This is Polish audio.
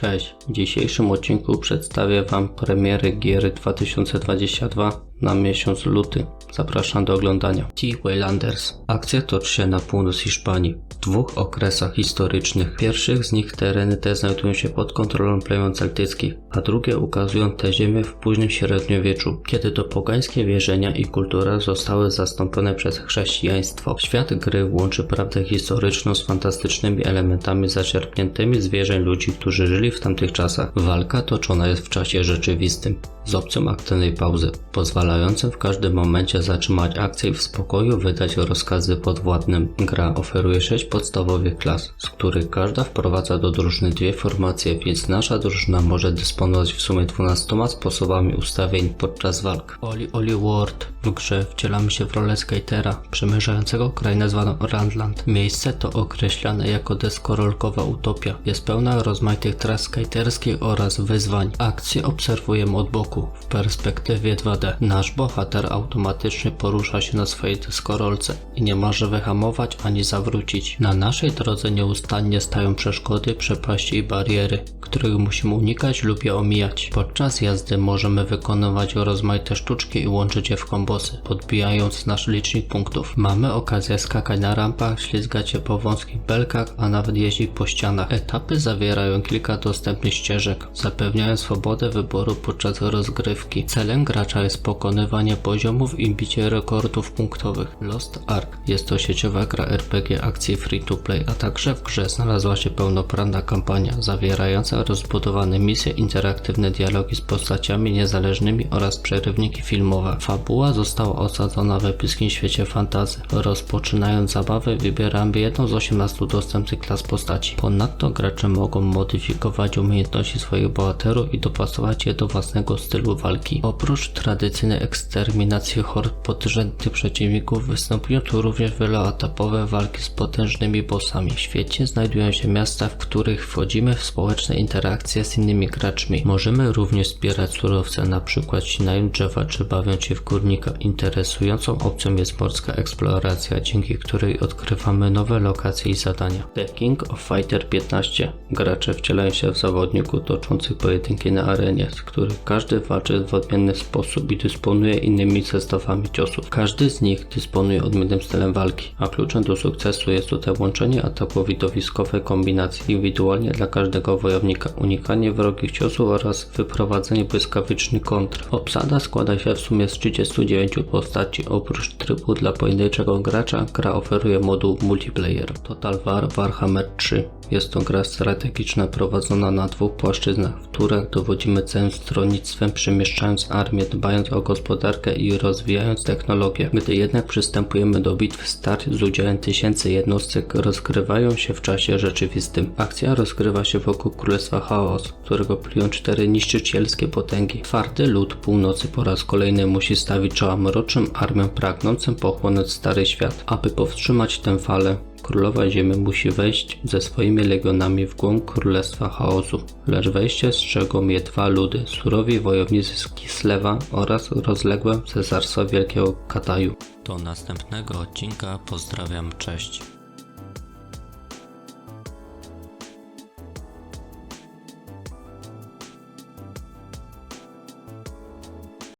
Cześć, w dzisiejszym odcinku przedstawię Wam premiery gier 2022 na miesiąc luty. Zapraszam do oglądania. T. Waylanders. Akcja toczy się na północ Hiszpanii, w dwóch okresach historycznych. Pierwszych z nich tereny te znajdują się pod kontrolą plemion celtyckich, a drugie ukazują te ziemię w późnym średniowieczu, kiedy to pogańskie wierzenia i kultura zostały zastąpione przez chrześcijaństwo. Świat gry łączy prawdę historyczną z fantastycznymi elementami zaczerpniętymi z wierzeń ludzi, którzy żyli w tamtych czasach. Walka toczona jest w czasie rzeczywistym, z opcją aktywnej pauzy, pozwalającym w każdym momencie zatrzymać akcję i w spokoju wydać rozkazy podwładnym. Gra oferuje 6 podstawowych klas, z których każda wprowadza do drużyny dwie formacje, więc nasza drużyna może dysponować w sumie 12 sposobami ustawień podczas walk. Oli Oli World. W grze wcielamy się w rolę skatera, przemierzającego krainę zwaną Randland. Miejsce to określane jako deskorolkowa utopia. Jest pełna rozmaitych tras skaterskich oraz wyzwań. Akcję obserwujemy od boku, w perspektywie 2D. Nasz bohater automatycznie porusza się na swojej deskorolce i nie może wyhamować ani zawrócić. Na naszej drodze nieustannie stają przeszkody, przepaści i bariery, których musimy unikać lub je omijać. Podczas jazdy możemy wykonywać rozmaite sztuczki i łączyć je w kombosy, podbijając nasz licznik punktów. Mamy okazję skakać na rampach, ślizgać się po wąskich belkach, a nawet jeździć po ścianach. Etapy zawierają kilka dostępnych ścieżek, zapewniają swobodę wyboru podczas rozgrywki. Celem gracza jest pokonywanie poziomów i bicie rekordów punktowych. Lost Ark jest to sieciowa gra RPG akcji free to play, a także w grze znalazła się pełnoprawna kampania zawierająca rozbudowane misje, interaktywne dialogi z postaciami niezależnymi oraz przerywniki filmowe. Fabuła została osadzona w epickim świecie fantazy. Rozpoczynając zabawę wybieramy jedną z 18 dostępnych klas postaci. Ponadto gracze mogą modyfikować umiejętności swoich bohaterów i dopasować je do własnego stylu walki. Oprócz tradycyjnej eksterminacji hord podrzędnych przeciwników występują tu również wieloetapowe walki z potężnymi bossami. W świecie znajdują się miasta, w których wchodzimy w społeczne interakcje z innymi graczmi. Możemy również zbierać surowce, np. ścinają drzewa czy bawiąc się w górnika. Interesującą opcją jest morska eksploracja, dzięki której odkrywamy nowe lokacje i zadania. The King of Fighter 15. Gracze wcielają się w zawodników toczących pojedynki na arenie, z których każdy walczy w odmienny sposób i dysponuje innymi zestawami ciosów. Każdy z nich dysponuje odmiennym stylem walki, a kluczem do sukcesu jest tutaj łączenie ataków widowiskowej kombinacji indywidualnie dla każdego wojownika, unikanie wrogich ciosów oraz wyprowadzenie błyskawicznych kontr. Obsada składa się w sumie z 39 postaci. Oprócz trybu dla pojedynczego gracza, gra oferuje moduł multiplayer. Total War Warhammer 3 jest to gra strategiczna prowadzona na dwóch płaszczyznach, w których dowodzimy całym stronnictwem, przemieszczając armię, dbając o gospodarkę i rozwijając technologię. Gdy jednak przystępujemy do bitw, start z udziałem tysięcy jednostek rozgrywają się w czasie rzeczywistym. Akcja rozgrywa się wokół Królestwa Chaos, którego plują cztery niszczycielskie potęgi. Twardy lud północy po raz kolejny musi stawić czoła mrocznym armiom pragnącym pochłonąć Stary Świat. Aby powstrzymać tę falę, Królowa Ziemi musi wejść ze swoimi legionami w głąb Królestwa Chaosu, lecz wejście strzegą je dwa ludy, surowi wojownicy z Kislewa oraz rozległe cesarstwo Wielkiego Kataju. Do następnego odcinka pozdrawiam, cześć.